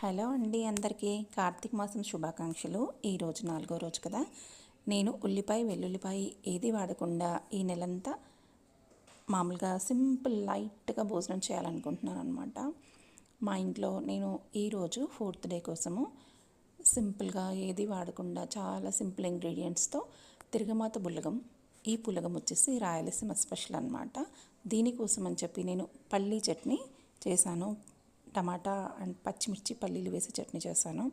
Hello అండి అందరికీ. కార్తీక మాసం శుభాకాంక్షలు. ఈరోజు నాలుగో రోజు కదా. నేను ఉల్లిపాయ వెల్లుల్లిపాయ ఏది వాడకుండా ఈ నెలంతా మామూలుగా సింపుల్ లైట్గా భోజనం చేయాలనుకుంటున్నాను అనమాట మా ఇంట్లో నేను ఈరోజు ఫోర్త్ డే కోసము సింపుల్గా ఏది వాడకుండా చాలా సింపుల్ ఇంగ్రీడియంట్స్తో తిరగమాత బుల్లగం ఈ పులగం వచ్చేసి రాయలసీమ స్పెషల్ అనమాట దీనికోసం అని చెప్పి నేను పల్లీ చట్నీ చేశాను. టమాటా అండ్ పచ్చిమిర్చి పల్లీలు వేసి చట్నీ చేశాను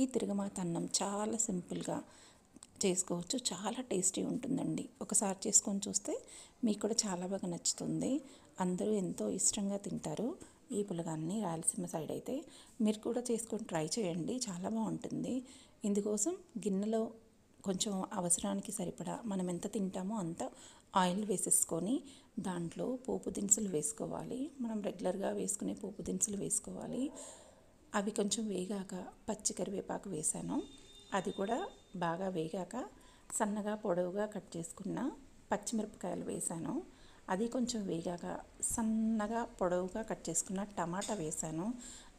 ఈ తిరగమాత అన్నం చాలా సింపుల్గా చేసుకోవచ్చు. చాలా టేస్టీ ఉంటుందండి. ఒకసారి చేసుకొని చూస్తే మీకు కూడా చాలా బాగా నచ్చుతుంది. అందరూ ఎంతో ఇష్టంగా తింటారు. ఈ పులగాన్ని రాయలసీమ సైడ్ అయితే మీరు కూడా చేసుకొని ట్రై చేయండి. చాలా బాగుంటుంది. ఇందుకోసం గిన్నెలో కొంచెం అవసరానికి సరిపడా మనం ఎంత తింటామో అంత ఆయిల్ వేసేసుకొని దాంట్లో పోపు దినుసులు వేసుకోవాలి. మనం రెగ్యులర్గా వేసుకునే పోపు దినుసులు వేసుకోవాలి. అవి కొంచెం వేగాక పచ్చి కరివేపాకు వేసాను. అది కూడా బాగా వేగాక సన్నగా పొడవుగా కట్ చేసుకున్న పచ్చిమిరపకాయలు వేసాను. అది కొంచెం వేగాక సన్నగా పొడవుగా కట్ చేసుకున్న టమాటా వేసాను.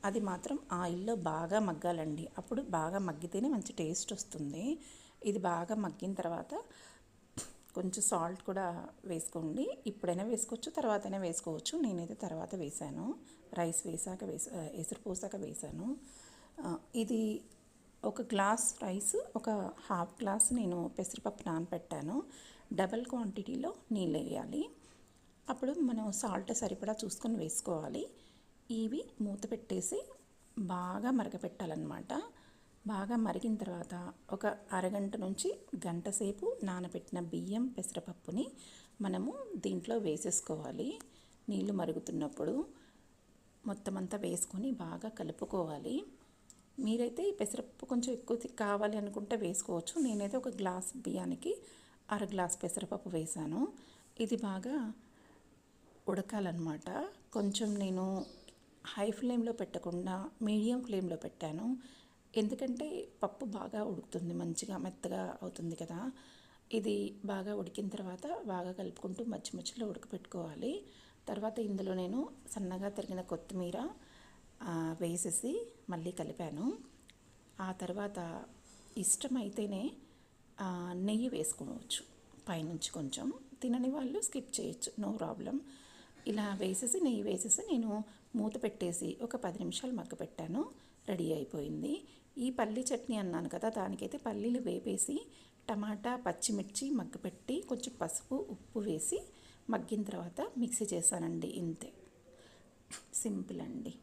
అది మాత్రం ఆయిల్లో బాగా మగ్గాలండి. అప్పుడు బాగా మగ్గితేనే మంచి టేస్ట్ వస్తుంది. ఇది బాగా మగ్గిన తర్వాత కొంచెం సాల్ట్ కూడా వేసుకోండి. ఇప్పుడైనా వేసుకోవచ్చు తర్వాతైనా వేసుకోవచ్చు. నేనైతే తర్వాత వేసాను రైస్ వేసాక వేసా ఎసురు పోసాక వేసాను ఇది ఒక గ్లాస్ రైస్ ఒక హాఫ్ గ్లాస్ నేను పెసరపప్పు నానబెట్టాను డబల్ క్వాంటిటీలో నీళ్ళు వేయాలి. అప్పుడు మనం సాల్ట్ సరిపడా చూసుకొని వేసుకోవాలి. ఇవి మూత పెట్టేసి బాగా మరగపెట్టాలన్నమాట. బాగా మరిగిన తర్వాత ఒక అరగంట నుంచి గంట సేపు నానబెట్టిన బియ్యం పెసరపప్పుని మనము దీంట్లో వేసేసుకోవాలి. నీళ్ళు మరుగుతున్నప్పుడు మొత్తం అంతా వేసుకొని బాగా కలుపుకోవాలి. మీరైతే ఈ పెసరపప్పు కొంచెం ఎక్కువ కావాలి అనుకుంటే వేసుకోవచ్చు. నేనైతే ఒక గ్లాస్ బియ్యానికి అర గ్లాస్ పెసరపప్పు వేసాను. ఇది బాగా ఉడకాలన్నమాట. కొంచెం నేను హై ఫ్లేమ్లో పెట్టకుండా మీడియం ఫ్లేమ్లో పెట్టాను. ఎందుకంటే పప్పు బాగా ఉడుకుతుంది మంచిగా మెత్తగా అవుతుంది కదా. ఇది బాగా ఉడికిన తర్వాత బాగా కలుపుకుంటూ మధ్య మధ్యలో ఉడకపెట్టుకోవాలి. తర్వాత ఇందులో నేను సన్నగా తరిగిన కొత్తిమీర వేసేసి మళ్ళీ కలిపాను. ఆ తర్వాత ఇష్టమైతేనే నెయ్యి వేసుకోవచ్చు పైనుంచి కొంచెం. తినని వాళ్ళు స్కిప్ చేయొచ్చు నో ప్రాబ్లం. ఇలా వేసేసి నెయ్యి వేసేసి నేను మూత పెట్టేసి ఒక పది నిమిషాలు మగ్గ పెట్టాను రెడీ అయిపోయింది. ఈ పల్లీ చట్నీ అన్నాను కదా దానికైతే పల్లీలు వేపేసి టమాటా పచ్చిమిర్చి మగ్గపెట్టి కొంచెం పసుపు ఉప్పు వేసి మగ్గిన తర్వాత మిక్సీ చేశానండి ఇంతే. సింపుల్ అండి.